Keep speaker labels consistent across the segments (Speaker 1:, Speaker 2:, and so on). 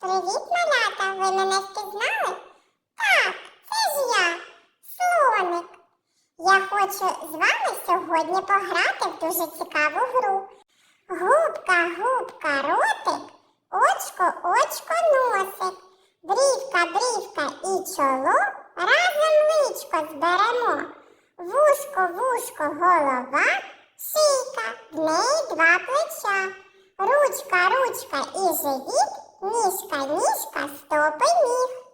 Speaker 1: Привіт, малята! Ви мене впізнали? Так, це ж я, слоник. Я хочу з вами сьогодні пограти в дуже цікаву гру. Губка, губка, ротик, очко, очко, носик. Брівка, брівка і чоло разом личко зберемо. Вушко, вушко, голова, шийка, в неї два плеча. Ручка, ручка і живіт, ніжка, ніжка, стопи ніг.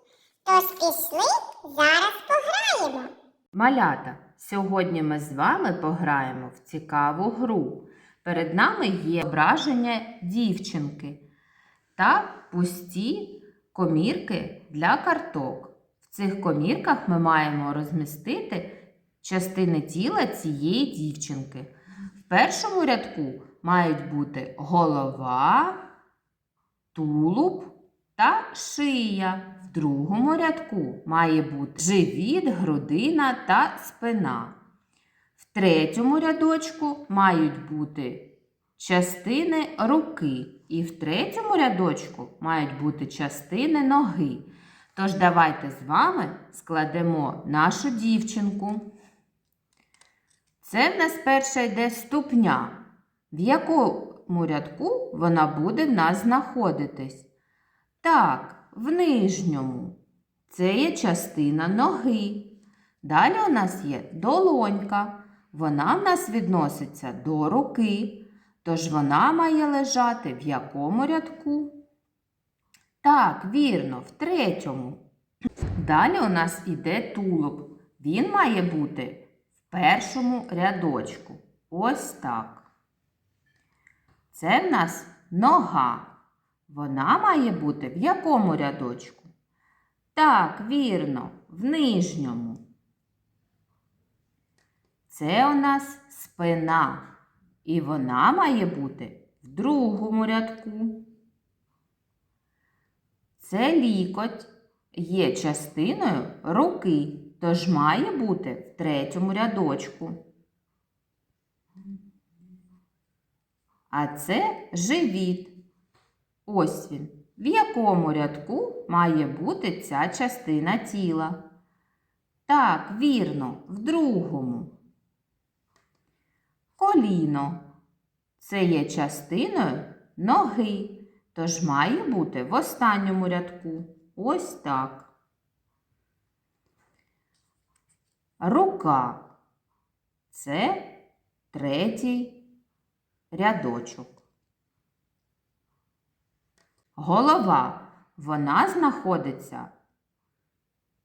Speaker 1: Тож пішли, зараз пограємо.
Speaker 2: Малята, сьогодні ми з вами пограємо в цікаву гру. Перед нами є зображення дівчинки та пусті комірки для карток. В цих комірках ми маємо розмістити частини тіла цієї дівчинки. В першому рядку мають бути голова, тулуб та шия. В другому рядку має бути живіт, грудина та спина. В третьому рядочку мають бути частини руки. І в третьому рядочку мають бути частини ноги. Тож давайте з вами складемо нашу дівчинку. Це в нас перша йде ступня. В якому рядку вона буде нас знаходитись? Так, в нижньому. Це є частина ноги. Далі у нас є долонька. Вона в нас відноситься до руки. Тож вона має лежати в якому рядку? Так, вірно, в третьому. Далі у нас іде тулуб. Він має бути в першому рядочку. Ось так. Це в нас нога. Вона має бути в якому рядочку? Так, вірно, в нижньому. Це у нас спина. І вона має бути в другому рядку. Це лікоть є частиною руки, тож має бути в третьому рядочку. А це живіт. Ось він. В якому рядку має бути ця частина тіла? Так, вірно, в другому. Коліно. Це є частиною ноги, тож має бути в останньому рядку. Ось так. Рука. Це третій рядочок. Голова. Вона знаходиться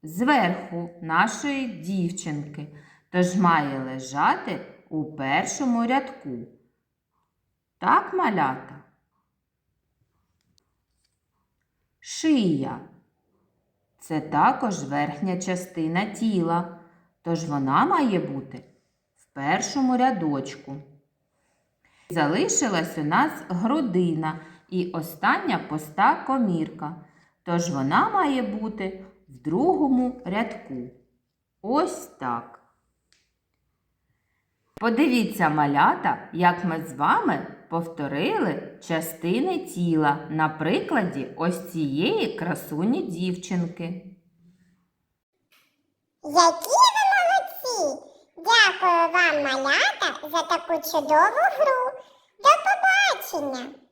Speaker 2: зверху нашої дівчинки, тож має лежати у першому рядку. Так, малята? Шия. Це також верхня частина тіла, тож вона має бути в першому рядочку. Залишилась у нас грудина і остання пуста комірка, тож вона має бути в другому рядку. Ось так. Подивіться, малята, як ми з вами повторили частини тіла на прикладі ось цієї красуні дівчинки.
Speaker 1: Які ви молодці! Дякую вам, малята, за таку чудову гру. До побачення!